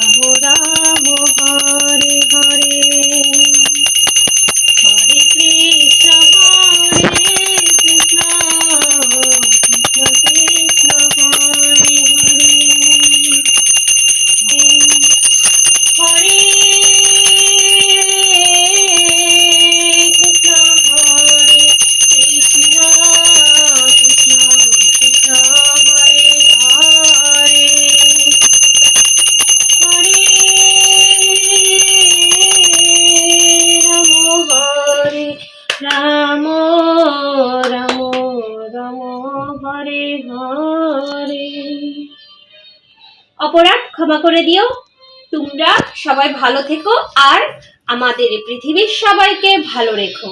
等不到 করে। অপরাধ ক্ষমা করে দিও। তোমরা সবাই ভালো থেকো আর আমাদের পৃথিবীর সবাইকে ভালো রেখো।